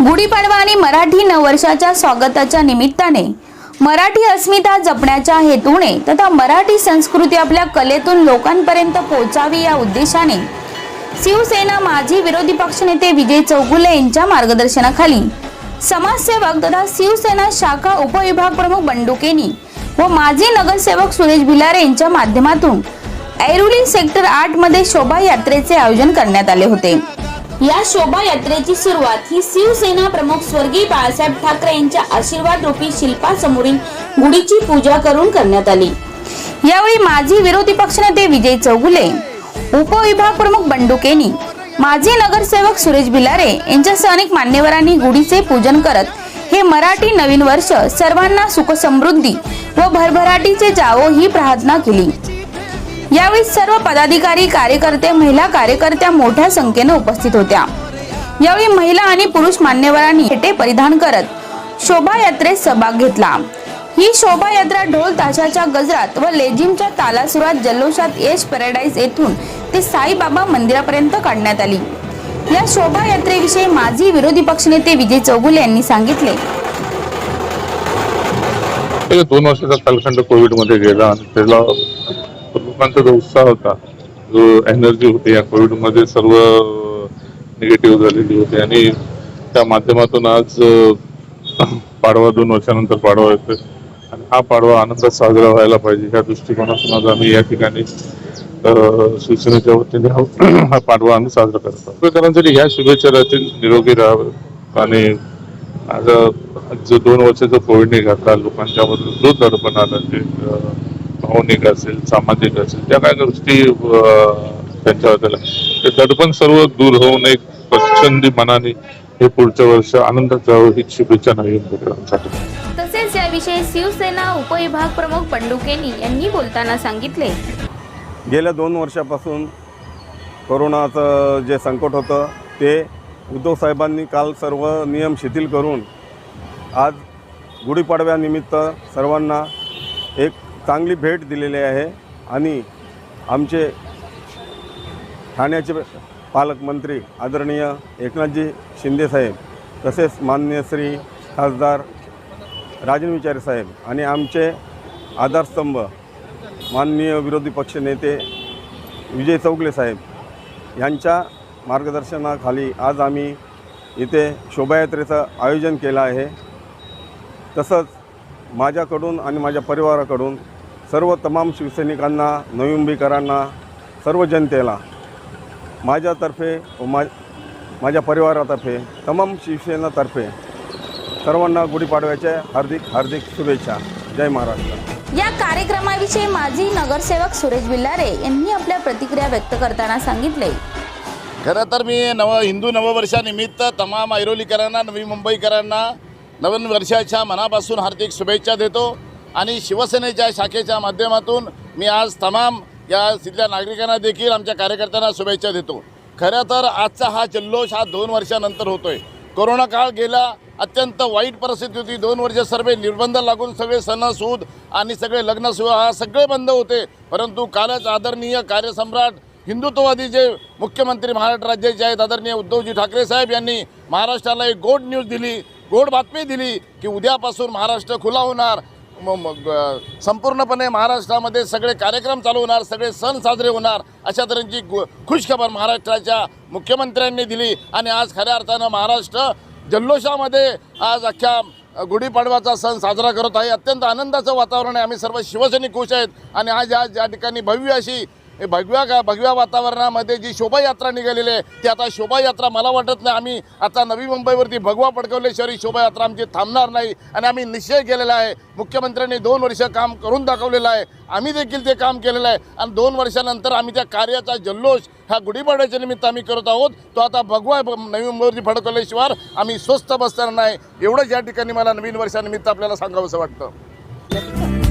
मराठी नववर्षाच्या स्वागताच्या निमित्ताने मराठी अस्मिता जपण्याच्या हेतूने तथा मराठी संस्कृती आपल्या कलेतून लोकांपर्यंत पोहोचावी या उद्देशाने शिवसेना माजी विरोधी पक्षनेते विजय चौगुले यांच्या मार्गदर्शनाखाली समाजसेवक तथा शिवसेना शाखा उपविभाग प्रमुख बंडुकेनी व माजी नगरसेवक सुरेश भिलारे यांच्या माध्यमातून ऐरुली सेक्टर आठमध्ये शोभायात्रेचे आयोजन करण्यात आले होते. या शोभायात्रेची सुरुवात ही शिवसेना प्रमुख स्वर्गीय बाळासाहेब ठाकरे यांच्या आशीर्वाद रूपी शिल्पासमोरील गुढीची पूजा करून करण्यात आली. यावेळी माजी विरोधी पक्षनेते विजय चौगुले उपविभाग प्रमुख बंडुकेनी माजी नगरसेवक सुरेश भिलारे यांच्यासह अनेक मान्यवरांनी गुढीचे पूजन करत हे मराठी नवीन वर्ष सर्वांना सुखसमृद्धी व भरभराटीचे जावो ही प्रार्थना केली. यावेळी सर्व पदाधिकारी कार्यकर्ते महिला कार्यकर्त्या मोठ्या संख्येने उपस्थित होत्या. यावेळी महिला आणि पुरुष मान्यवरांनी हेटे परिधान करत शोभायात्रेत सहभाग घेतला. ही शोभायात्रा ढोल ताशाच्या गजरात व लेझिमच्या तालासुरात जल्लोषात यश पॅराडाईज येथून ते साईबाबा मंदिरापर्यंत काढण्यात आली. या शोभायात्रेविषयी माजी विरोधी पक्षनेते विजय चौगुले यांनी सांगितले. दोन वर्षाचा कालखंड कोविडमध्ये गेला आणि त्याला लोकांचा जो उत्साह होता जो एनर्जी होती या कोविडमध्ये सर्व निगेटिव्ह झालेली होती. आणि त्या माध्यमातून आज पाडवा दोन वर्षानंतर पाडवा येतोय. आणि हा पाडवा आनंदात साजरा व्हायला पाहिजे. या दृष्टिकोनातून आज आम्ही या ठिकाणी शिवसेनेच्या वतीने हा पाडवा आम्ही साजरा करतो आंबेडकरांसाठी ह्या शुभेच्छा राहतील निरोगी राहावं. आणि आज जो दोन वर्षाचा कोविड घातला लोकांच्या मधून जो दडपण आला ते भावनिक असेल सामाजिक असेल त्या काय गोष्टी त्यांच्याबद्दल. ते दडपण सर्व दूर होऊन एक प्रचंडी मनाने हे पुढच्या वर्ष आनंदात जावं ही शुभेच्छा नवीन आंबेडकरांसाठी तसेच याविषयी शिवसेना उपविभाग प्रमुख बंडुकेनी यांनी बोलताना सांगितले गेल्या दोन वर्षापासून कोरोनाचं जे संकट होतं ते उद्धव साहेबांनी काल सर्व नियम शिथिल करून आज गुढीपाडव्यानिमित्त सर्वांना एक चांगली भेट दिलेली आहे आणि आमचे ठाण्याचे पालकमंत्री आदरणीय एकनाथजी शिंदेसाहेब तसेच मान्य श्री खासदार राजन विचारे साहेब आणि आमचे आधारस्तंभ माननीय विरोधी पक्षनेते विजय चौगले साहेब यांच्या मार्गदर्शनाखाली आज आम्ही इथे शोभायात्रेचं आयोजन केलं आहे. तसंच माझ्याकडून आणि माझ्या परिवाराकडून सर्व तमाम शिवसैनिकांना नवी मुंबईकरांना सर्व जनतेला माझ्यातर्फे व मा माझ्या परिवारातर्फे तमाम शिवसेनातर्फे सर्वांना गुढीपाडव्याच्या हार्दिक हार्दिक शुभेच्छा. जय महाराष्ट्र. या कार्यक्रमाविषयी माजी नगरसेवक सुरेश बिल्लारे यांनी आपल्या प्रतिक्रिया व्यक्त करताना सांगितले. खरं तर मी नव हिंदू नववर्षानिमित्त तमाम ऐरोलीकरांना नवी मुंबईकरांना नवीन वर्षाच्या मनापासून हार्दिक शुभेच्छा देतो. आणि शिवसेनेच्या शाखेच्या माध्यमातून मी आज तमाम या तिथल्या नागरिकांना देखील आमच्या कार्यकर्त्यांना शुभेच्छा देतो. खरं तर आजचा हा जल्लोष हा दोन वर्षानंतर होतोय. कोरोना काळ गेला अत्यंत वाईट परिस्थिती होती. दोन वर्ष सर्व निर्बंध लागून सगळे सणसूद आणि सगळे लग्न हा सगळे बंद होते. परंतु कालच आदरणीय कार्यसम्राट हिंदुत्ववादी जे मुख्यमंत्री महाराष्ट्र राज्याचे आहेत आदरणीय उद्धवजी ठाकरे साहेब यांनी महाराष्ट्राला एक गोड न्यूज दिली गोड बातमी दिली की उद्यापासून महाराष्ट्र खुला होणार. मग संपूर्णपणे महाराष्ट्रामध्ये सगळे कार्यक्रम चालू होणार सगळे सण साजरे होणार अशा तऱ्हेची गु- खुशखबर महाराष्ट्राच्या मुख्यमंत्र्यांनी दिली. आणि आज खऱ्या अर्थानं महाराष्ट्र जल्लोषामध्ये आज अख्ख्या गुढीपाडवाचा सण साजरा करत आहे. अत्यंत आनंदाचं वातावरण आहे. आम्ही सर्व शिवसैनिक खुश आहेत. आणि आज आज या ठिकाणी भव्य अशी भगव्या का भगव्या वातावरणामध्ये जी शोभायात्रा निघालेली आहे ती आता शोभायात्रा मला वाटत नाही. आम्ही आता नवी मुंबईवरती भगवा पडकवल्याशिवाय ही शोभायात्रा आमची थांबणार नाही आणि आम्ही निश्चय केलेला आहे. मुख्यमंत्र्यांनी दोन वर्ष काम करून दाखवलेलं आहे. आम्ही देखील ते काम केलेलं आहे. आणि दोन वर्षानंतर आम्ही त्या कार्याचा जल्लोष ह्या गुढीपाड्याच्या निमित्त आम्ही करत आहोत. तो आता भगवा नवी मुंबईवरती फडकवल्याशिवाय आम्ही स्वस्त बसणार नाही. एवढंच या ठिकाणी मला नवीन वर्षानिमित्त आपल्याला सांगावंसं वाटतं.